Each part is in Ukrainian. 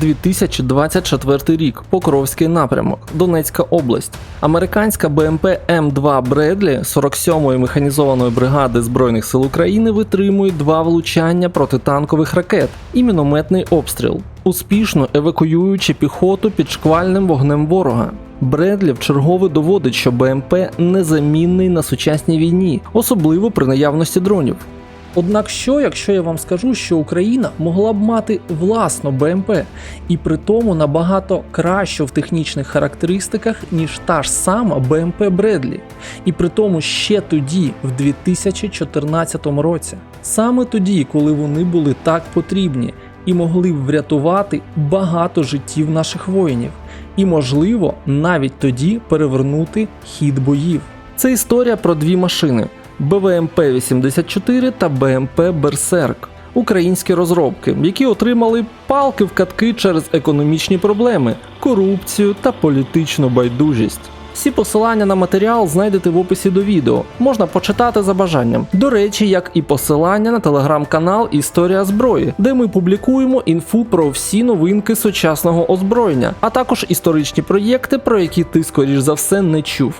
2024 рік. Покровський напрямок, Донецька область. Американська БМП М2 Бредлі 47-ї механізованої бригади Збройних сил України витримує два влучання протитанкових ракет і мінометний обстріл, успішно евакуюючи піхоту під шквальним вогнем ворога. Бредлі вчергове доводить, що БМП незамінний на сучасній війні, особливо при наявності дронів. Однак що, якщо я вам скажу, що Україна могла б мати власну БМП, і при тому набагато кращу в технічних характеристиках, ніж та ж сама БМП Бредлі, і при тому ще тоді, в 2014 році, саме тоді, коли вони були так потрібні і могли б врятувати багато життів наших воїнів, і можливо навіть тоді перевернути хід боїв. Це історія про дві машини. БВМП-84 та БМП Берсерк. Українські розробки, які отримали палки в катки через економічні проблеми, корупцію та політичну байдужість. Всі посилання на матеріал знайдете в описі до відео, можна почитати за бажанням. До речі, як і посилання на телеграм-канал Історія зброї, де ми публікуємо інфу про всі новинки сучасного озброєння, а також історичні проєкти, про які ти, скоріш за все, не чув.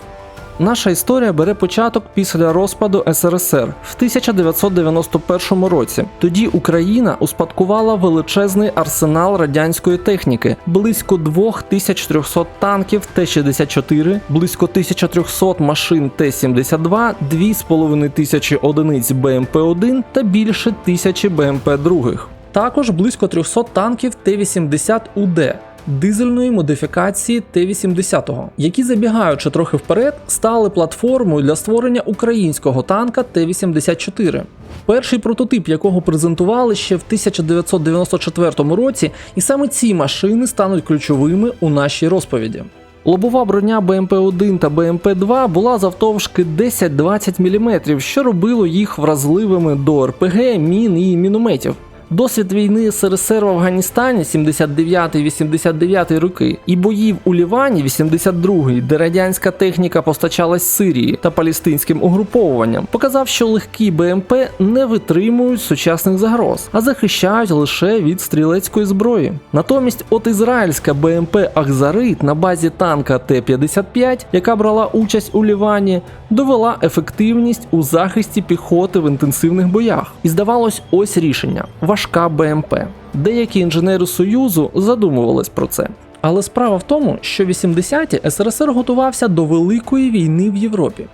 Наша історія бере початок після розпаду СРСР в 1991 році. Тоді Україна успадкувала величезний арсенал радянської техніки, близько 2300 танків Т-64, близько 1300 машин Т-72, 2500 одиниць БМП-1 та більше тисячі БМП-2. Також близько 300 танків Т-80УД дизельної модифікації Т-80, які, забігаючи трохи вперед, стали платформою для створення українського танка Т-84. Перший прототип, якого презентували ще в 1994 році, і саме ці машини стануть ключовими у нашій розповіді. Лобова броня БМП-1 та БМП-2 була завтовшки 10-20 мм, що робило їх вразливими до РПГ, мін і мінометів. Досвід війни СРСР в Афганістані 79-89 роки і боїв у Лівані 82-й, де радянська техніка постачалась Сирії та палестинським угруповуванням, показав, що легкі БМП не витримують сучасних загроз, а захищають лише від стрілецької зброї. Натомість, от ізраїльська БМП Ахзарит на базі танка Т-55, яка брала участь у Лівані, довела ефективність у захисті піхоти в інтенсивних боях. І здавалось, ось рішення важка БМП. Деякі інженери Союзу задумувались про це. Але справа в тому, що 80-ті СРСР готувався до великої війни в Європі,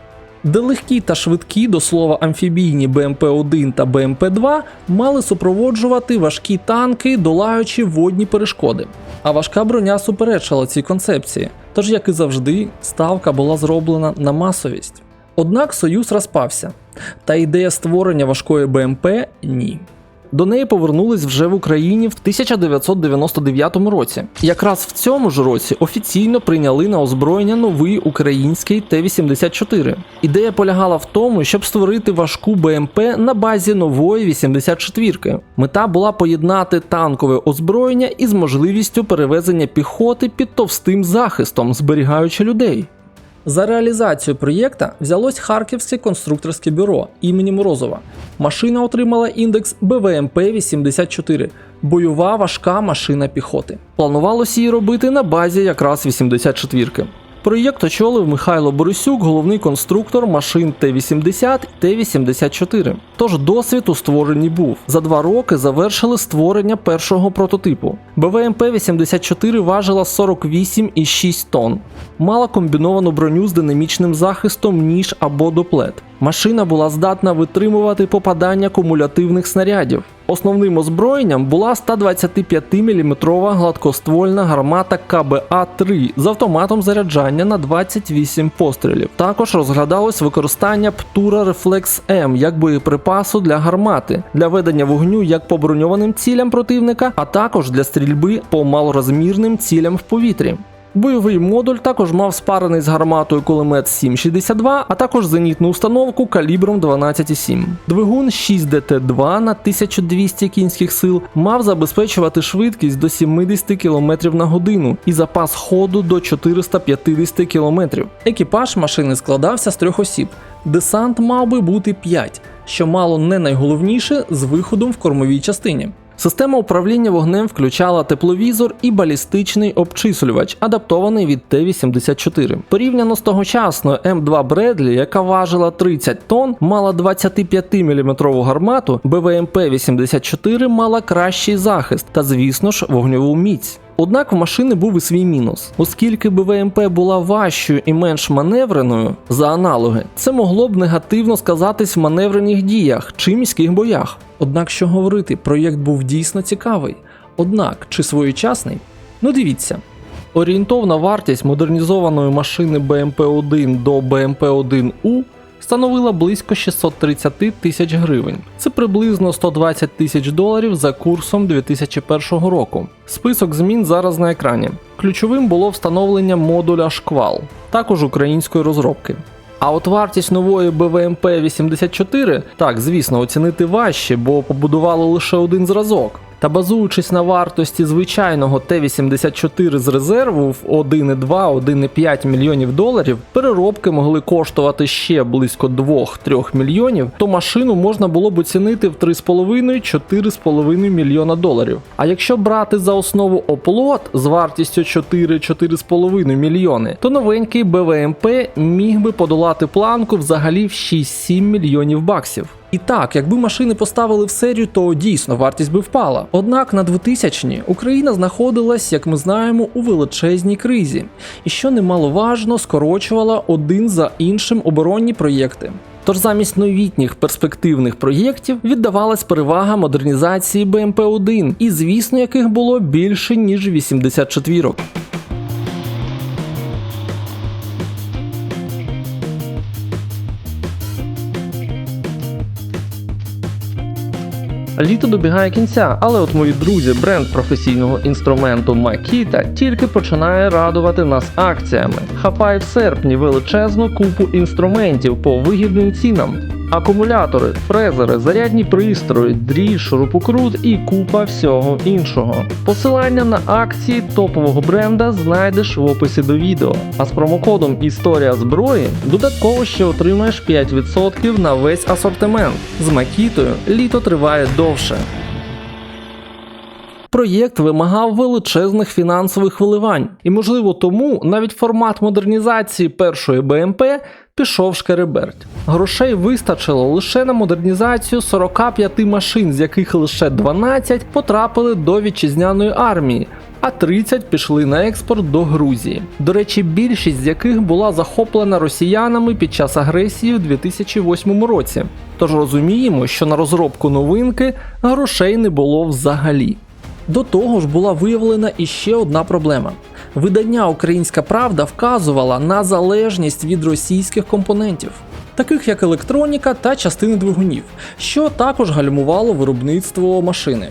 де легкі та швидкі, до слова, амфібійні БМП-1 та БМП-2 мали супроводжувати важкі танки, долаючи водні перешкоди. А важка броня суперечила цій концепції, тож, як і завжди, ставка була зроблена на масовість. Однак Союз розпався, та ідея створення важкої БМП ні. До неї повернулись вже в Україні в 1999 році. Якраз в цьому ж році офіційно прийняли на озброєння новий український Т-84. Ідея полягала в тому, щоб створити важку БМП на базі нової 84-ки. Мета була поєднати танкове озброєння із можливістю перевезення піхоти під товстим захистом, зберігаючи людей. За реалізацію проєкта взялось Харківське конструкторське бюро імені Морозова. Машина отримала індекс БВМП-84 бойова важка машина піхоти. Планувалося її робити на базі якраз 84-ки. Проєкт очолив Михайло Борисюк, головний конструктор машин Т-80 Т-84. Тож досвід у створенні був. За два роки завершили створення першого прототипу. БВМП-84 важила 48,6 тонн. Мала комбіновану броню з динамічним захистом ніж або доплет. Машина була здатна витримувати попадання кумулятивних снарядів. Основним озброєнням була 125-мм гладкоствольна гармата КБА-3 з автоматом заряджання на 28 пострілів. Також розглядалось використання Птура Reflex М як боєприпасу для гармати, для ведення вогню як по броньованим цілям противника, а також для стрільби по малорозмірним цілям в повітрі. Бойовий модуль також мав спарений з гарматою кулемет 7,62, а також зенітну установку калібром 12,7. Двигун 6DT2 на 1200 кінських сил мав забезпечувати швидкість до 70 км на годину і запас ходу до 450 км. Екіпаж машини складався з трьох осіб. Десант мав би бути 5, що мало не найголовніше з виходом в кормовій частині. Система управління вогнем включала тепловізор і балістичний обчислювач, адаптований від Т-84. Порівняно з тогочасною М2 Бредлі, яка важила 30 тонн, мала 25-мм гармату, БВМП-84 мала кращий захист та, звісно ж, вогньову міць. Однак в машини був і свій мінус, оскільки БВМП була важчою і менш маневреною за аналоги, це могло б негативно сказатись в маневрених діях чи міських боях. Однак, що говорити, проєкт був дійсно цікавий. Однак, чи своєчасний? Ну дивіться. Орієнтовна вартість модернізованої машини БМП-1 до БМП-1У становила близько 630 тисяч гривень. Це приблизно 120 тисяч доларів за курсом 2001 року. Список змін зараз на екрані. Ключовим було встановлення модуля шквал, також української розробки. А от вартість нової БВМП 84 так, звісно, оцінити важче, бо побудували лише один зразок. Та базуючись на вартості звичайного Т-84 з резерву в 1,2-1,5 мільйонів доларів, переробки могли коштувати ще близько 2-3 мільйонів, то машину можна було б оцінити в 3,5-4,5 мільйона доларів. А якщо брати за основу оплот з вартістю 4-4,5 мільйони, то новенький БВМП міг би подолати планку взагалі в 6-7 мільйонів баксів. І так, якби машини поставили в серію, то дійсно вартість би впала. Однак на 2000-ні Україна знаходилась, як ми знаємо, у величезній кризі, і що немаловажно, скорочувала один за іншим оборонні проєкти. Тож замість новітніх перспективних проєктів віддавалась перевага модернізації БМП-1, і звісно, яких було більше ніж 84. Літо добігає кінця, але от мої друзі, бренд професійного інструменту Макіта тільки починає радувати нас акціями. Хапає в серпні величезну купу інструментів по вигідним цінам. Акумулятори, фрезери, зарядні пристрої, дріж, шурупокрут і купа всього іншого. Посилання на акції топового бренда знайдеш в описі до відео. А з промокодом Історія зброї додатково ще отримаєш 5% на весь асортимент. З Макітою літо триває довше. Проєкт вимагав величезних фінансових виливань, і можливо тому навіть формат модернізації першої БМП пішов шкереберть. Грошей вистачило лише на модернізацію 45 машин, з яких лише 12 потрапили до вітчизняної армії. А 30 пішли на експорт до Грузії. До речі, більшість з яких була захоплена росіянами під час агресії у 2008 році. Тож розуміємо, що на розробку новинки грошей не було взагалі. До того ж була виявлена іще одна проблема. Видання Українська Правда вказувала на залежність від російських компонентів, таких як електроніка та частини двигунів, що також гальмувало виробництво машини.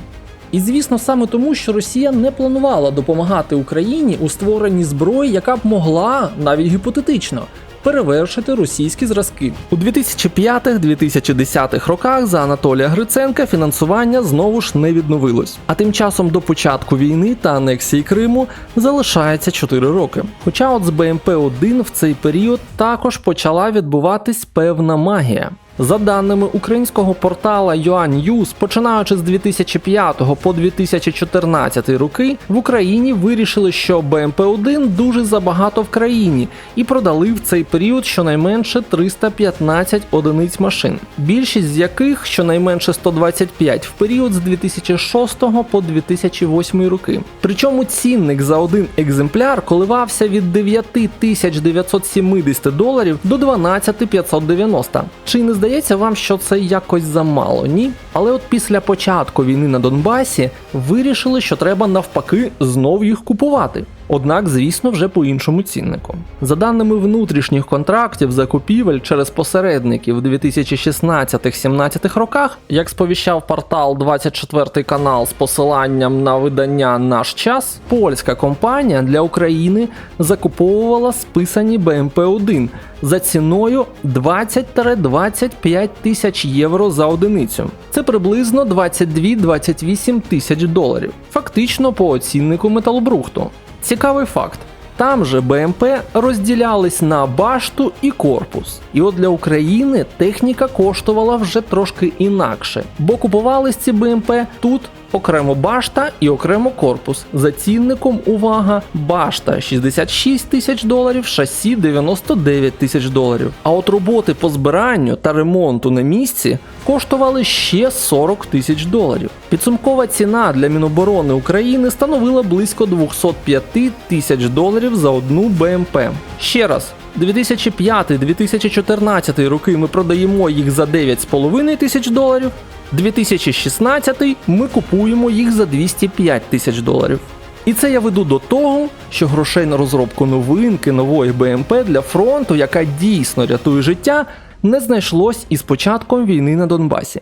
І звісно, саме тому, що Росія не планувала допомагати Україні у створенні зброї, яка б могла, навіть гіпотетично, перевершити російські зразки. У 2005-2010 роках за Анатолія Гриценка фінансування знову ж не відновилось. А тим часом до початку війни та анексії Криму залишається 4 роки. Хоча от з БМП-1 в цей період також почала відбуватись певна магія. За даними українського портала News, починаючи з 2005 по 2014 роки, в Україні вирішили, що БМП-1 дуже забагато в країні і продали в цей період щонайменше 315 одиниць машин, більшість з яких щонайменше 125 в період з 2006 по 2008 роки. Причому цінник за один екземпляр коливався від 9970 доларів до 12590. Чи не здається вам, що це якось замало, ні? Але от після початку війни на Донбасі вирішили, що треба навпаки знов їх купувати. Однак, звісно, вже по іншому ціннику. За даними внутрішніх контрактів закупівель через посередників в 2016-17 роках, як сповіщав портал 24 канал з посиланням на видання Наш час, польська компанія для України закуповувала списані БМП-1 за ціною 20-25 тисяч євро за одиницю. Це приблизно 22-28 тисяч доларів, фактично по оціннику металобрухту. Цікавий факт. Там же БМП розділялись на башту і корпус. І от для України техніка коштувала вже трошки інакше, бо купувались ці БМП тут. Окремо башта і окремо корпус. За цінником увага, башта 66 тисяч доларів, шасі 99 тисяч доларів. А от роботи по збиранню та ремонту на місці коштували ще 40 тисяч доларів. Підсумкова ціна для Міноборони України становила близько 205 тисяч доларів за одну БМП. Ще раз. 2005-2014 роки ми продаємо їх за 9,5 тисяч доларів. 2016 ми купуємо їх за 205 тисяч доларів. І це я веду до того, що грошей на розробку новинки нової БМП для фронту, яка дійсно рятує життя, не знайшлось із початком війни на Донбасі.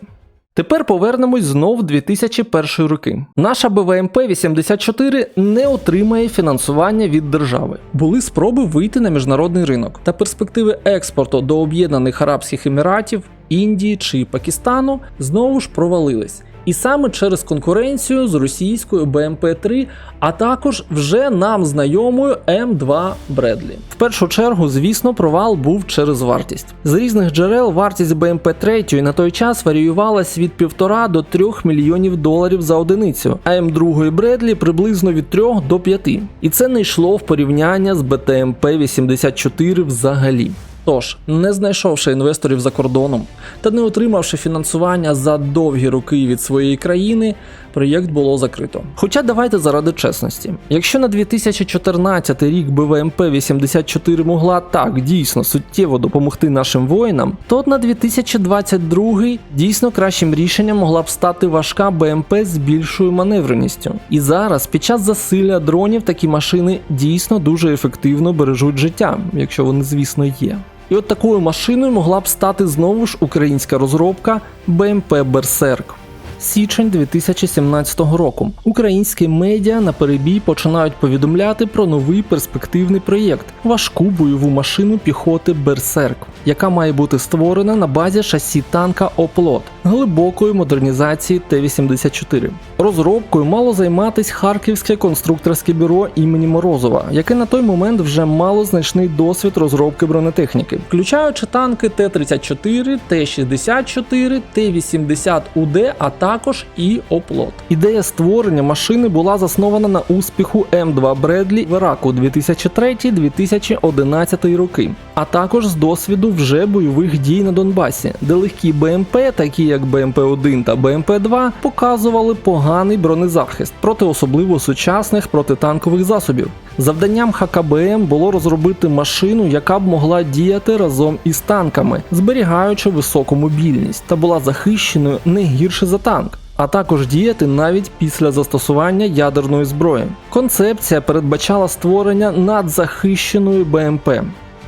Тепер повернемось знов в 2001 роки. Наша БВМП-84 не отримає фінансування від держави. Були спроби вийти на міжнародний ринок, та перспективи експорту до Об'єднаних Арабських Еміратів, Індії чи Пакистану знову ж провалились. І саме через конкуренцію з російською БМП-3, а також вже нам знайомою М2 Бредлі. В першу чергу, звісно, провал був через вартість. З різних джерел вартість БМП-3 на той час варіювалась від 1,5 до 3 мільйонів доларів за одиницю, а М2 Бредлі приблизно від 3 до 5. І це не йшло в порівняння з БТМП-84 взагалі. Тож, не знайшовши інвесторів за кордоном та не отримавши фінансування за довгі роки від своєї країни, проєкт було закрито. Хоча давайте заради чесності, якщо на 2014 рік БВМП 84 могла так дійсно суттєво допомогти нашим воїнам, то от на 2022 дійсно кращим рішенням могла б стати важка БМП з більшою маневреністю. І зараз, під час засилля дронів, такі машини дійсно дуже ефективно бережуть життя, якщо вони, звісно, є. І от такою машиною могла б стати знову ж українська розробка BMP Берсерк. Січень 2017 року. Українські медіа на перебій починають повідомляти про новий перспективний проєкт важку бойову машину піхоти Берсерк, яка має бути створена на базі шасі танка Оплот глибокої модернізації Т-84. Розробкою мало займатись Харківське конструкторське бюро імені Морозова, яке на той момент вже мало значний досвід розробки бронетехніки, включаючи танки Т-34, Т-64, Т-80УД, а також і Оплот. Ідея створення машини була заснована на успіху М2 Бредлі в Іраку 2003-2011 роки, а також з досвіду вже бойових дій на Донбасі, де легкі БМП, такі як БМП-1 та БМП-2, показували поганий бронезахист проти особливо сучасних протитанкових засобів. Завданням ХКБМ було розробити машину, яка б могла діяти разом із танками, зберігаючи високу мобільність, та була захищеною не гірше за танк. А також діяти навіть після застосування ядерної зброї. Концепція передбачала створення надзахищеної БМП.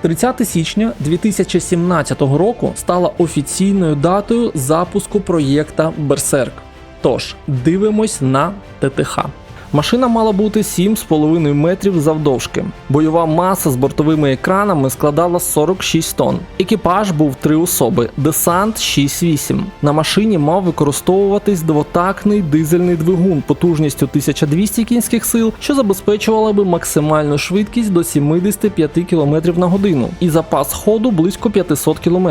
30 січня 2017 року стала офіційною датою запуску проєкта Берсерк. Тож дивимось на ТТХ. Машина мала бути 7,5 метрів завдовжки. Бойова маса з бортовими екранами складала 46 тонн. Екіпаж був три особи, десант 6-8. На машині мав використовуватись двотактний дизельний двигун потужністю 1200 кінських сил, що забезпечувала би максимальну швидкість до 75 км на годину і запас ходу близько 500 км.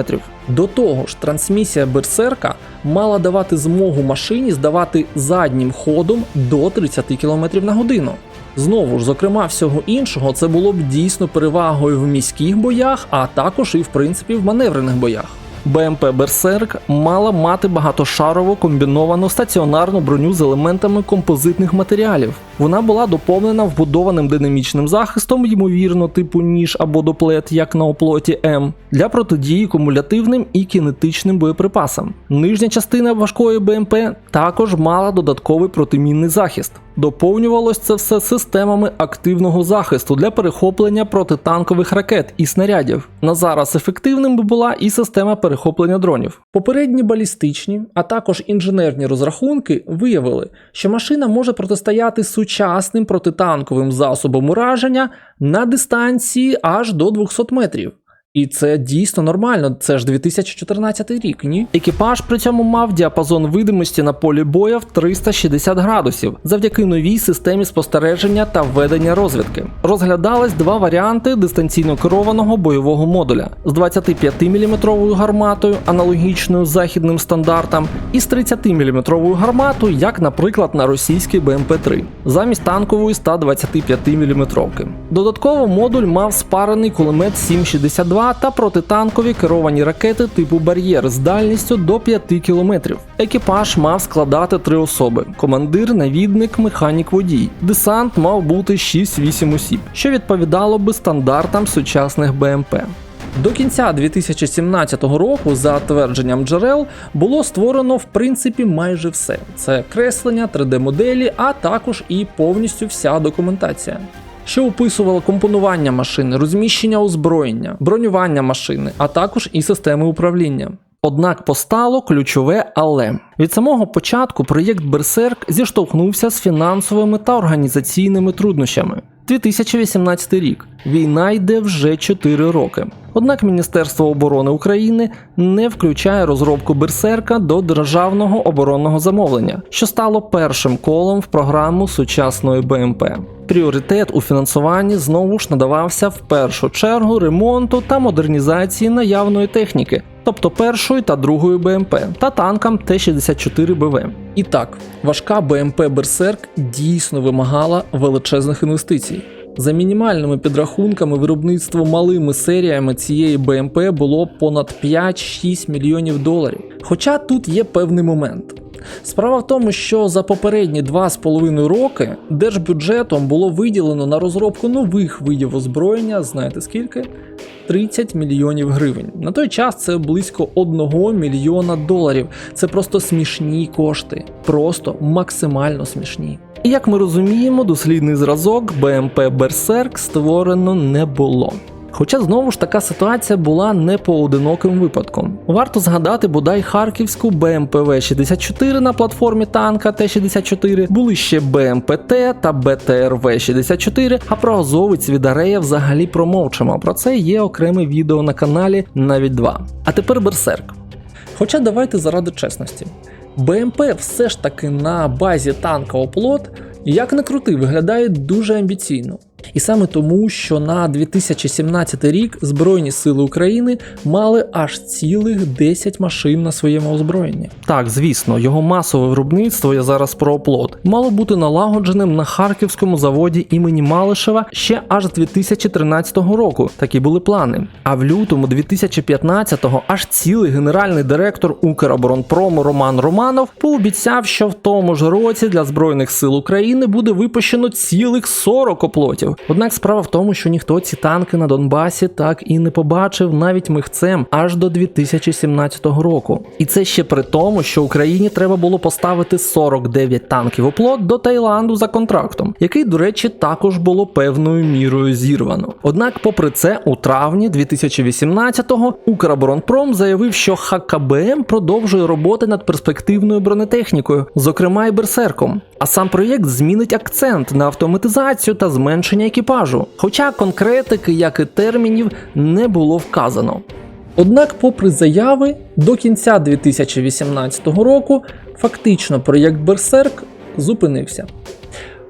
До того ж, трансмісія Берсерка мала давати змогу машині здавати заднім ходом до 30 км на годину. Знову ж, зокрема, всього іншого, це було б дійсно перевагою в міських боях, а також і в принципі в маневрених боях. БМП Берсерк мала мати багатошарову комбіновану стаціонарну броню з елементами композитних матеріалів. Вона була доповнена вбудованим динамічним захистом, ймовірно, типу ніж або доплет, як на оплоті М, для протидії кумулятивним і кінетичним боєприпасам. Нижня частина важкої БМП також мала додатковий протимінний захист. Доповнювалось це все системами активного захисту для перехоплення протитанкових ракет і снарядів. На зараз ефективним би була і система перехоплення дронів. Попередні балістичні, а також інженерні розрахунки виявили, що машина може протистояти сучасним протитанковим засобам ураження на дистанції аж до 200 метрів. І це дійсно нормально, це ж 2014 рік, ні? Екіпаж при цьому мав діапазон видимості на полі боя в 360 градусів завдяки новій системі спостереження та ведення розвідки. Розглядались два варіанти дистанційно керованого бойового модуля з 25-мм гарматою, аналогічною західним стандартам, і з 30-мм гарматою, як, наприклад, на російській БМП-3, замість танкової 125-мм. Додатково модуль мав спарений кулемет 7,62 та протитанкові керовані ракети типу бар'єр з дальністю до 5 км. Екіпаж мав складати три особи: командир, навідник, механік водій. Десант мав бути 6-8 осіб, що відповідало би стандартам сучасних БМП. До кінця 2017 року, за твердженням джерел, було створено в принципі майже все: це креслення, 3D-моделі, а також і повністю вся документація. Що описувала компонування машини, розміщення озброєння, бронювання машини, а також і системи управління. Однак постало ключове але від самого початку проєкт Берсерк зіштовхнувся з фінансовими та організаційними труднощами. 2018 рік війна йде вже 4 роки. Однак Міністерство оборони України не включає розробку Берсерка до державного оборонного замовлення, що стало першим колом в програму сучасної БМП. Пріоритет у фінансуванні знову ж надавався в першу чергу ремонту та модернізації наявної техніки, тобто першої та другої БМП, та танкам Т-64 БВ. І так, важка БМП Берсерк дійсно вимагала величезних інвестицій. За мінімальними підрахунками, виробництво малими серіями цієї БМП було понад 5-6 мільйонів доларів. Хоча тут є певний момент. Справа в тому, що за попередні 2,5 роки держбюджетом було виділено на розробку нових видів озброєння, знаєте скільки? 30 мільйонів гривень. На той час це близько 1 мільйона доларів. Це просто смішні кошти, просто максимально смішні. І як ми розуміємо, дослідний зразок БМП Берсерк створено не було. Хоча знову ж така ситуація була не поодиноким випадком. Варто згадати бодай харківську БМПВ-64 на платформі танка Т-64, були ще БМПТ та БТРВ-64, а про азовець від Арея взагалі промовчимо. Про це є окреме відео на каналі, навіть два. А тепер Берсерк. Хоча давайте заради чесності. БМП все ж таки на базі танка оплот, як не крути, виглядає дуже амбіційно. І саме тому, що на 2017 рік Збройні Сили України мали аж цілих 10 машин на своєму озброєнні. Так, звісно, його масове виробництво, я зараз про оплот, мало бути налагодженим на харківському заводі імені Малишева ще аж з 2013 року. Такі були плани. А в лютому 2015-го аж цілий генеральний директор Укроборонпрому Роман Романов пообіцяв, що в тому ж році для Збройних сил України буде випущено цілих 40 оплотів. Однак справа в тому, що ніхто ці танки на Донбасі так і не побачив навіть михцем аж до 2017 року. І це ще при тому, що Україні треба було поставити 49 танків оплот до Таїланду за контрактом, який, до речі, також було певною мірою зірвано. Однак, попри це, у травні 2018-го Укроборонпром заявив, що ХКБМ продовжує роботи над перспективною бронетехнікою, зокрема і берсерком. А сам проєкт змінить акцент на автоматизацію та зменшення екіпажу, хоча конкретики, як і термінів, не було вказано. Однак, попри заяви, до кінця 2018 року фактично проєкт Берсерк зупинився.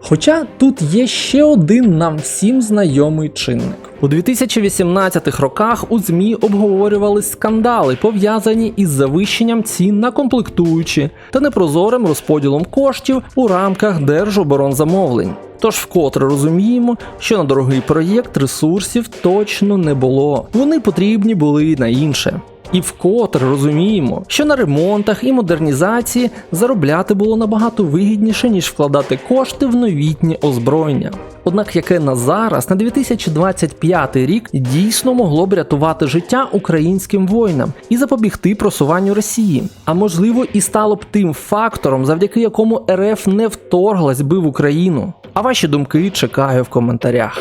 Хоча тут є ще один нам всім знайомий чинник. У 2018 роках у ЗМІ обговорювались скандали, пов'язані із завищенням цін на комплектуючі та непрозорим розподілом коштів у рамках держоборонзамовлень. Тож вкотре розуміємо, що на дорогий проєкт ресурсів точно не було. Вони потрібні були на інше. І вкотре розуміємо, що на ремонтах і модернізації заробляти було набагато вигідніше, ніж вкладати кошти в новітнє озброєння. Однак яке на зараз, на 2025 рік, дійсно могло б рятувати життя українським воїнам і запобігти просуванню Росії, а можливо і стало б тим фактором, завдяки якому РФ не вторглась би в Україну. А ваші думки чекаю в коментарях.